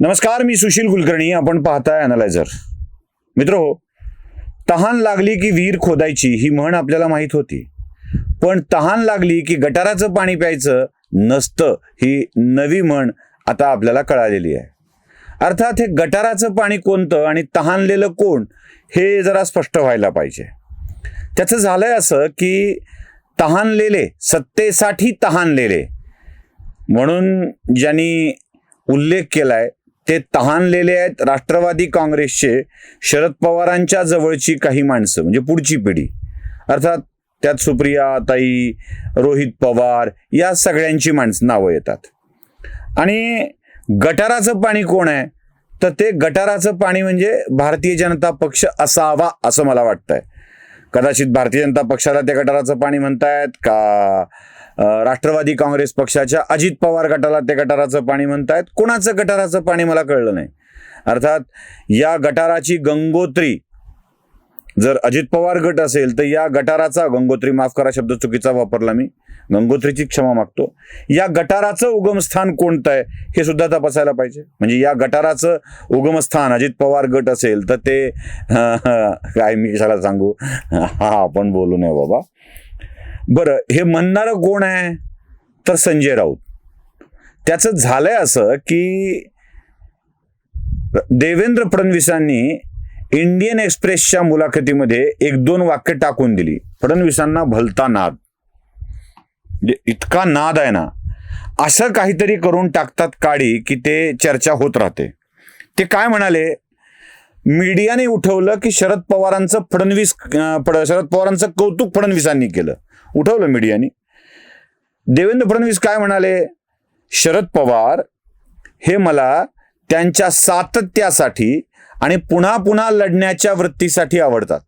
नमस्कार मी सुशील कुलकर्णी. आपण पाहताय अनालायझर मित्र तहान लागली की विहीर खोदायची ही म्हण आपल्याला माहीत होती. पण तहान लागली की गटाराचं पाणी प्यायचं नसतं ही नवी म्हण आता आपल्याला कळालेली आहे. अर्थात हे गटाराचं पाणी कोणतं आणि तहानलेलं कोण हे जरा स्पष्ट व्हायला पाहिजे. त्याचं झालंय असं की तहानलेले सत्तेसाठी तहानलेले म्हणून ज्यांनी उल्लेख केलाय ते तहानलेले आहेत राष्ट्रवादी काँग्रेसचे शरद पवारांच्या जवळची काही माणसं म्हणजे पुढची पिढी. अर्थात त्यात सुप्रिया ताई रोहित पवार या सगळ्यांची माणसं नावं येतात. आणि गटाराचं पाणी कोण आहे? तर ते गटाराचं पाणी म्हणजे भारतीय जनता पक्ष असावा असं मला वाटतंय. कदाचित भारतीय जनता पक्षाला त्या गटाराचं पाणी म्हणतायत का राष्ट्रवादी काँग्रेस पक्षाच्या अजित पवार गटाला त्या गटाराचं पाणी म्हणतायत. कोणाचं गटाराचं पाणी मला कळलं नाही. अर्थात या गटाराची गंगोत्री जर अजित पवार गट असेल तर या गटाराचा गंगोत्री माफ करा शब्द चुकीचा वापरला मी. गंगोत्रीची क्षमा मागतो. या गटाराचं उगमस्थान कोणतं आहे हे सुद्धा तपासायला पाहिजे. म्हणजे या गटाराचं उगमस्थान अजित पवार गट असेल तर ते काय मी कशाला सांगू? हा आपण बोलू नये बाबा. बरं हे म्हणणारं कोण आहे? तर संजय राऊत. त्याचं झालंय असं की देवेंद्र फडणवीसांनी इंडियन एक्सप्रेसच्या मुलाखतीमध्ये एक दोन वाक्य टाकून दिली. फडणवीसांना भलता नाद. म्हणजे इतका नाद आहे ना. असं काहीतरी करून टाकतात काडी की ते चर्चा होत राहते. ते काय म्हणाले? मीडियाने उठवलं की शरद पवारांचं फडणवीस शरद पवारांचं कौतुक फडणवीसांनी केलं. उठवलं मीडियाने. देवेंद्र फडणवीस काय म्हणाले? शरद पवार हे मला त्यांच्या सातत्यासाठी आणि पुन्हा पुन्हा लढण्याच्या वृत्तीसाठी आवडतात.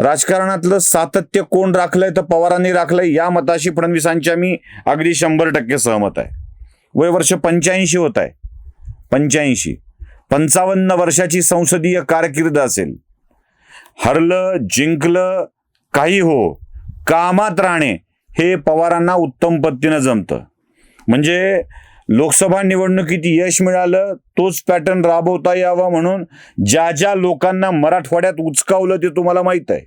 राजकारणातलं सातत्य कोण राखलंय तर पवारांनी राखलंय या मताशी फडणवीसांच्या मी अगदी शंभर टक्के सहमत आहे. वय वर्ष पंच्याऐंशी होत आहे. पंच्याऐंशी. पंचावन्न वर्षाची संसदीय कारकीर्द असेल. हरलं जिंकलं काही हो कामात राहणे हे पवारांना उत्तम पद्धतीनं जमतं. म्हणजे लोकसभा निवडणुकीत यश मिळालं तोच पॅटर्न राबवता यावा म्हणून ज्या ज्या लोकांना मराठवाड्यात उचकावलं ते तुम्हाला माहीत आहे.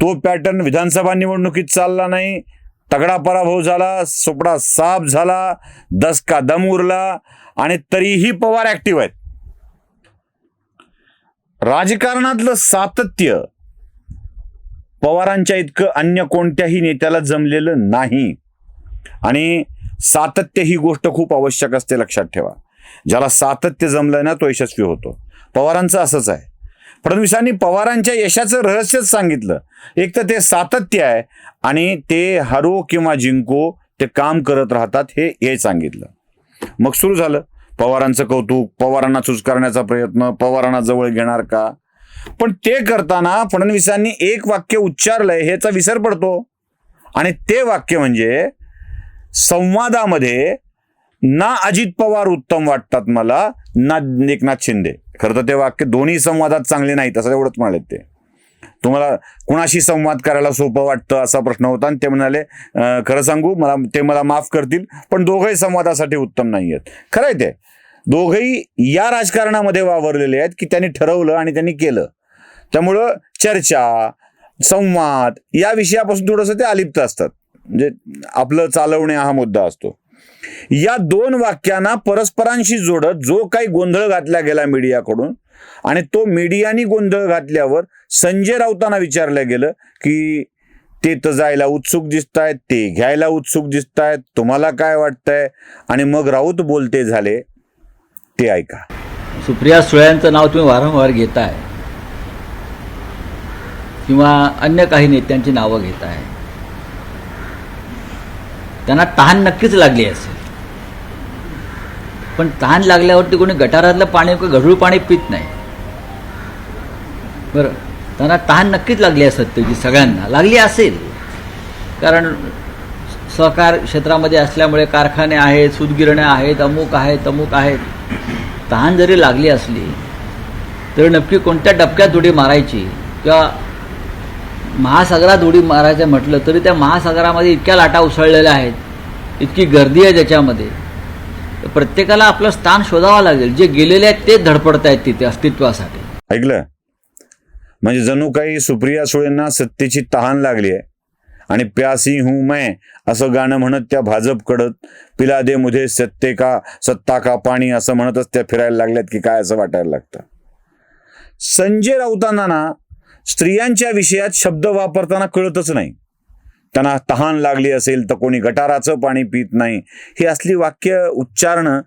तो पॅटर्न विधानसभा निवडणुकीत चालला नाही तगडा पराभव झाला सोपडा साफ झाला दसका दम उरला आणि तरीही पवार ऍक्टिव्ह आहेत. राजकारणातलं सातत्य पवारांच्या इतकं अन्य कोणत्याही नेत्याला जमलेलं नाही. आणि सातत्य ही गोष्ट खूप आवश्यक असते लक्षात ठेवा. ज्याला सातत्य जमलं ना तो यशस्वी होतो. पवारांचं असंच आहे. फडणवीसांनी पवारांच्या यशाचं रहस्यच सांगितलं. एक तर ते सातत्य आहे आणि ते हरो किंवा जिंको ते काम करत राहतात हे हे सांगितलं. मग सुरू झालं. पवारांचं कौतुक पवारांना करण्याचा प्रयत्न पवारांना जवळ घेणार का? पण ते करताना फडणवीसांनी एक वाक्य उच्चारलंय ह्याचा विसर पडतो. आणि ते वाक्य म्हणजे संवादामध्ये ना अजित पवार उत्तम वाटतात मला ना एकनाथ शिंदे. खरं तर ते वाक्य दोन्ही संवादात चांगले नाहीत असं एवढंच म्हणाले ते. तुम्हाला कुणाशी संवाद करायला सोपं वाटतं असा प्रश्न होता. आणि ते म्हणाले खरं सांगू मला ते मला माफ करतील पण दोघंही संवादासाठी उत्तम नाही आहेत खरं आहे ते. दोघही या राजकारणामध्ये वावरलेले आहेत की त्यांनी ठरवलं आणि त्यांनी केलं. त्यामुळं चर्चा संवाद या विषयापासून थोडंसं ते अलिप्त असतात. म्हणजे आपलं चालवणे हा मुद्दा असतो. या दोन वाक्यांना परस्परांशी जोडत जो काही गोंधळ घातला गेला मीडियाकडून आणि तो मीडियानी गोंधळ घातल्यावर संजय राऊतांना विचारलं गेलं की ते तर जायला उत्सुक दिसत आहेत ते घ्यायला उत्सुक दिसत आहेत तुम्हाला काय वाटतंय? आणि मग राऊत बोलते झाले ते ऐका. सुप्रिया सुळ्यांचं नाव तुम्ही वारंवार घेताय. किंवा अन्य काही नेत्यांची नावं घेताय. त्यांना तहान नक्कीच लागली असेल. पण तहान लागल्यावरती कोणी गटारातलं पाणी किंवा गढूळ पाणी पित नाही. बरं त्यांना तहान नक्कीच लागली असत त्याची सगळ्यांना. लागली असेल. कारण सहकार क्षेत्रामध्ये असल्यामुळे कारखाने आहेत सूतगिरण्या आहेत अमुक आहेत अमुक आहेत. तहान जरी लागली असली तरी नक्की कोणत्या डबक्यात उडी मारायची किंवा महासागरात उडी मारायचं म्हटलं तरी त्या महासागरामध्ये इतक्या लाटा उसळलेल्या आहेत इतकी गर्दी आहे त्याच्यामध्ये प्रत्येकाला आपलं स्थान शोधावं लागेल. जे गेलेले आहेत ते धडपडत आहेत तिथे अस्तित्वासाठी. ऐकलं? म्हणजे जणू काही सुप्रिया सुळेंना सत्तेची तहान लागली आहे. आणि प्यासी हूं मैं असं गाणं म्हणत त्या भाजपकडत पिला दे मुझे सत्ते का सत्ता का पाणी असं म्हणतच त्या फिरायला लागल्यात की काय असं वाटायला लागतं. संजय राऊतांना ना स्त्रियांच्या विषयात शब्द वापरताना कळतच नाही. त्यांना तहान लागली असेल तर कोणी गटाराचं पाणी पित नाही. ही असली वाक्य उच्चारणं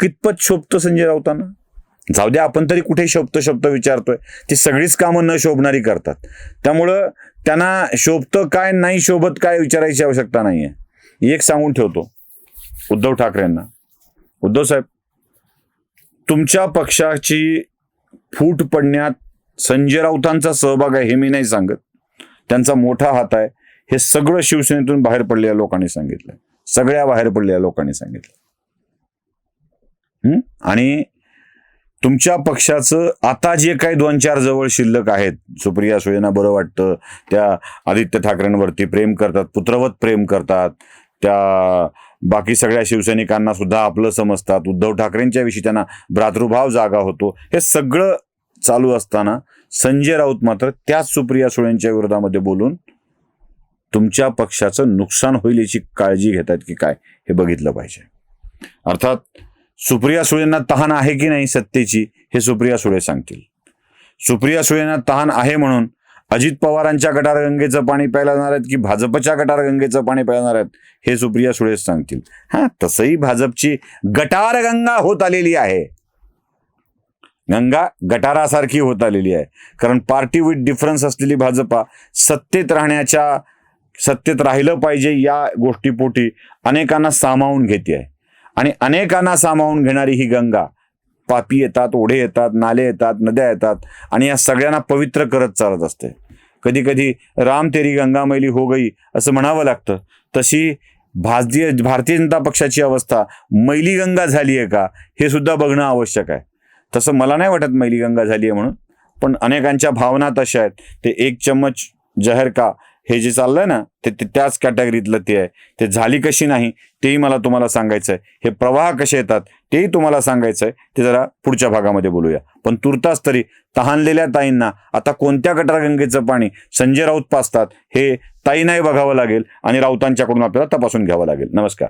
कितपत शोभतं संजय राऊतांना? जाऊ द्या आपण तरी कुठे शोभतो शब्द विचारतोय. ती सगळीच कामं न शोभणारी करतात. त्यामुळं त्यांना शोभतं काय नाही शोभत काय विचारायची आवश्यकता नाही आहे एक सांगून ठेवतो उद्धव ठाकरेंना. उद्धव साहेब तुमच्या पक्षाची फूट पडण्यात संजय राऊतांचा सहभाग आहे हे मी नाही सांगत. त्यांचा मोठा हात आहे. हे सगळं शिवसेनेतून बाहेर पडलेल्या लोकांनी सांगितलं सगळ्या बाहेर पडलेल्या लोकांनी सांगितलं आणि तुमच्या पक्षाचं आता जे काही दोन चार जवळ शिल्लक आहेत सुप्रिया सुळेंना बरं वाटतं त्या आदित्य ठाकरेंवरती प्रेम करतात पुत्रवत प्रेम करतात त्या बाकी सगळ्या शिवसैनिकांना सुद्धा आपलं समजतात उद्धव ठाकरेंच्या विषयी त्यांना भ्रातृभाव जागा होतो हे सगळं चालू असताना संजय राऊत मात्र त्याच सुप्रिया सुळेंच्या विरोधामध्ये बोलून तुमच्या पक्षाचं नुकसान होईल याची काळजी घेतात की काय हे बघितलं पाहिजे. अर्थात सुप्रिया सुळेंना तहान आहे की नाही सत्तेची हे सुप्रिया सुळे सांगतील. सुप्रिया सुळेंना तहान आहे म्हणून अजित पवारांच्या गटारगंगेचं पाणी प्यायला जाणार आहेत की भाजपच्या गटारगंगेचं पाणी प्यायला जाणार आहेत हे सुप्रिया सुळेश सांगतील. हा तसंही भाजपची गटारगंगा होत आलेली आहे. गंगा गटारासारखी होत आलेली आहे. कारण पार्टी विथ डिफरन्स असलेली भाजपा सत्तेत राहण्याच्या सत्तेत राहिलं पाहिजे या गोष्टीपोटी अनेकांना सामावून घेते आहे. आणि अनेकांना सामावून घेणारी ही गंगा. पापी येतात ओढे येतात नाले येतात नद्या येतात आणि या सगळ्यांना पवित्र करत चालत असते. कधी कधी राम तेरी गंगा मैली हो गई असं म्हणावं लागतं. तशी भारतीय भारतीय जनता पक्षाची अवस्था मैली गंगा झाली आहे का हे सुद्धा बघणं आवश्यक आहे. तसं मला नाही वाटत मैली गंगा झाली आहे म्हणून. पण अनेकांच्या भावना तशा आहेत. ते एक चम्मच जहर का हे जे चाललंय ना ते त्याच कॅटेगरीतलं ते आहे. ते झाली कशी नाही तेही मला तुम्हाला सांगायचं आहे हे प्रवाह कसे येतात तेही तुम्हाला सांगायचं आहे ते जरा पुढच्या भागामध्ये बोलूया. पण तुर्तास तरी तहानलेल्या ताईंना आता कोणत्या गटारगंगेचं पाणी संजय राऊत पाचतात हे ताई नाही बघावं लागेल आणि राऊतांच्याकडून आपल्याला तपासून घ्यावं लागेल. नमस्कार.